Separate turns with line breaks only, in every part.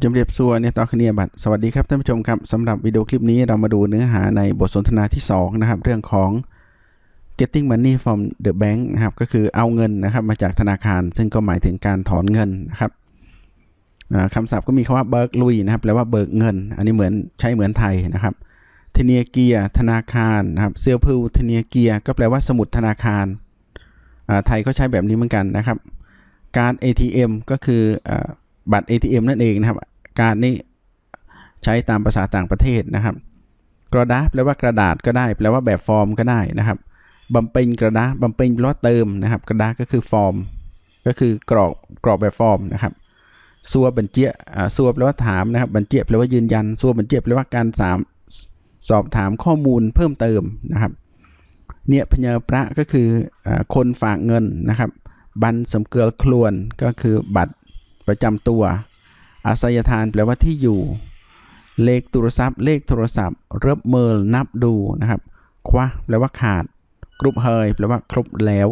จำเรียบซัวเนี่ยต่อคเนียบัตสวัสดีครับท่านผู้ชมครับสำหรับวิดีโอคลิปนี้เรามาดูเนื้อหาในบทสนทนาที่ 2 นะครับ เรื่องของ getting money from the bank นะครับก็คือเอาเงินนะครับมาจากธนาคาร ซึ่งก็หมายถึงการถอนเงินนะครับคำศัพท์ก็มีคำว่าเบิกลุยนะครับแปลว่าเบิกเงิน อันนี้เหมือนใช้เหมือนไทยนะครับเทเนียเกียธนาคารนะครับเซียพูเทเนียเกียก็แปลว่าสมุดธนาคารไทยก็ใช้แบบนี้เหมือนกันนะครับ การ ATM ก็คืออ บัตร ATM นั่นเองนะครับ การนี้ใช้ตามภาษาต่างประเทศนะครับ กระดาษแปลว่ากระดาษก็ได้ แปลว่าแบบฟอร์มก็ได้นะครับบำเพ็ญกระดาษบำเพ็ญแปลว่าเติมนะครับ กระดาษก็คือฟอร์ม ก็คือกรอกกรอกแบบฟอร์มนะครับซัวบัญเจียอ่าซัวแปลว่าถามนะครับ บัญเจียแปลว่ายืนยันซัวบัญเจียแปลว่าการสามสอบถามข้อมูลเพิ่มเติมนะครับ เนี่ยพญาประก็คืออคนฝากเงินนะครับ บันสำเกลือคลวนก็คือบัตร ประจำตัวอาศัยทานแปลว่าที่อยู่ เลขโทรศัพท์ เลขโทรศัพท์ เริ่มเมิลนับดูนะครับ ควะแปลว่าขาด กรุบเฮยแปลว่าครบแล้ว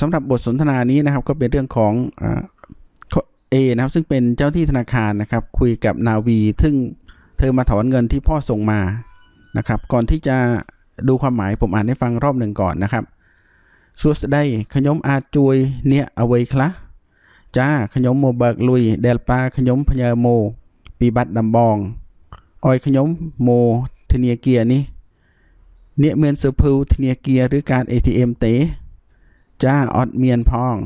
สำหรับบทสนทนานี้นะครับก็เป็นเรื่องของเอนะครับซึ่งเป็นเจ้าที่ธนาคารนะครับ คุยกับนาวี ซึ่งเธอมาถอนเงินที่พ่อส่งมานะครับ ก่อนที่จะดูความหมายผมอ่านให้ฟังรอบหนึ่งก่อนนะครับสวสดได้ขยมอาจุยเนี่ยเอาไว้คละ ចាខ្ញុំមកបើកលុយដែលប៉ាខ្ញុំផ្ញើមកពីបាត់ដំបងឲ្យខ្ញុំមកធនាគារនេះអ្នកមានសៀវភៅធនាគារឬកាត ATM ទេ ចាអត់មានផង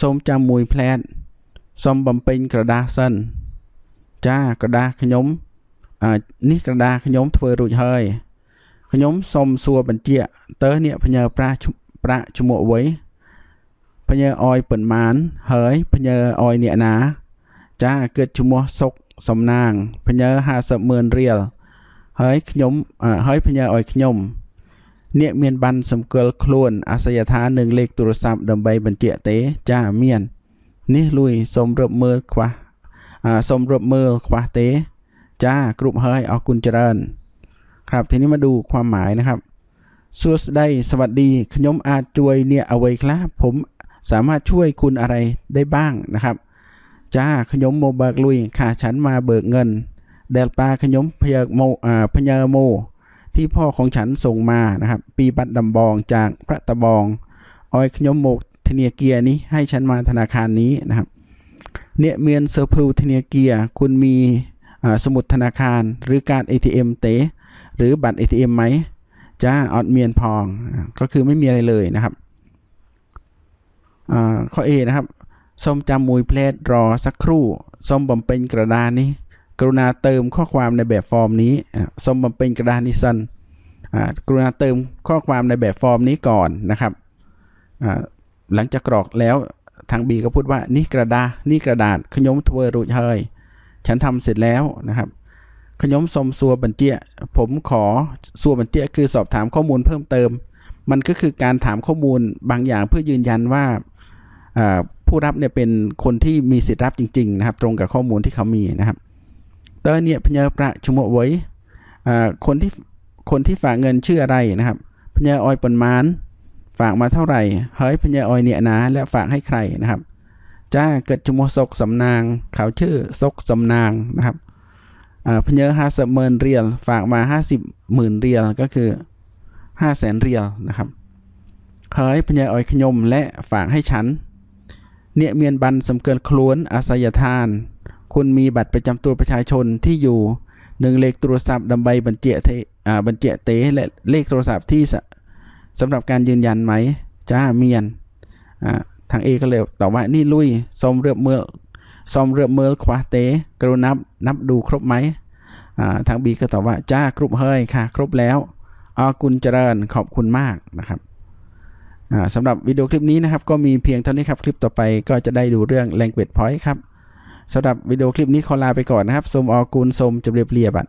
សូមចាំមួយផ្លែតសូមបំពេញក្រដាសសិន ចាក្រដាសខ្ញុំអឺនេះក្រដាសខ្ញុំធ្វើរួចហើយខ្ញុំសូមសួរបញ្ជាក់តើអ្នកផ្ញើប្រាស់ឈ្មោះប្រាក់ឈ្មោះអ្វី ផ្ញើអោយប៉ុន្មានហើយផ្ញើអោយអ្នកណា ចាគិតឈ្មោះសុកសំណាងផ្ញើ50ម៉ឺនរៀលហើយខ្ញុំអ่าហើយផ្ញើអោយខ្ញុំអ្នកមានបានសម្គាល់ខ្លួនអាសយដ្ឋាននិងលេខទូរស័ព្ទដើម្បីបញ្ជាក់ទេចាមាន នេះលួយសូមរឹបមើលខ្វះអ่าសូមរឹបមើលខ្វះទេ ចាគ្រប់ហើយអរគុណច្រើន ครับทีนี้มาดูความหมายนะครับ សួស្តីสวัสดีខ្ញុំអាចជួយអ្នកអ្វីខ្លះผม สามารถช่วยคุณอะไรได้บ้างนะครับจ้าขยมโมเบิกลุยค่ะฉันมาเบิกเงิน เดลปาขยมพยาโมพยาโม ที่พ่อของฉันส่งมานะครับ ปีบัตรดำบองจากพระตะบองออยขยมโมธเนียเกียนี้ให้ฉันมาธนาคารนี้นะครับ เนี่ยเมียนเซอร์พิลธเนียเกียคุณมีสมุดธนาคารหรือการ ATM เตหรือบัตร ATM ไหมจ้าออดเมียนพองก็คือไม่มีอะไรเลยนะครับ ข้อ A นะครับส้มจำมวยเพลทรอสักครู่ส้มบำเพ็ญกระดานนี้ กรุณาเติมข้อความในแบบฟอร์มนี้ส้มบำเพ็ญกระดานนี้สันกรุณาเติมข้อความในแบบฟอร์มนี้ก่อนนะครับหลังจากกรอกแล้วทาง B ก็พูดว่านี่กระดาษนี่กระดาษขยมทเวอรุยเฮยฉันทำเสร็จแล้วนะครับขยมสมสัวบันเจียผมขอสัวบันเจียคือสอบถามข้อมูลเพิ่มเติม มันก็คือการถามข้อมูลบางอย่างเพื่อยืนยันว่าผู้รับเนี่ยเป็นคนที่มีสิทธิ์รับจริงๆนะครับ ตรงกับข้อมูลที่เขามีนะครับเตอร์เนี่ยพญาประชุมวไว้คนที่คนที่ฝากเงินชื่ออะไรนะครับพญาออยปนมานฝากมาเท่าไหร่เฮ้ยพญาออยเนี่ยนะและฝากให้ใครนะครับจ้าเกิดชุมศกสำนางเขาชื่อศกสำนางนะครับอ่าเยอะห้าสิบหมื่นเรียลฝากมาห้าสิบหมื่นเรียลก็คือ ห้าแสนเรียลนะครับเฮ้ยพเยอะอยขยมและฝากให้ฉัน เนี่ยเมียนบันสำเกินคล้วนอาศัยทาน คุณมีบัตรประจำตัวประชาชนที่อยู่หนึ่งเลขโทรศัพท์ดำใบบรรเจเทบรรเจเตและเลขโทรศัพท์ที่สำหรับการยืนยันไหมจ้าเมียนทางเอก็เลยตอบว่านี่ลุยสมเรือบเมือซอมเรือเมือขวาเตกรุณานับนับดูครบไหมทางบีก็ตอบว่าจ้าครบเฮ้ยค่ะ ครบแล้ว อากุลเจริญขอบคุณมากนะครับสำหรับวิดีโอคลิปนี้นะครับ ก็มีเพียงเท่านี้ครับ คลิปต่อไปก็จะได้ดูเรื่อง language point ครับสำหรับวิดีโอคลิปนี้ขอลาไปก่อนนะครับสมอกุลสมจะเรียบเรียบัต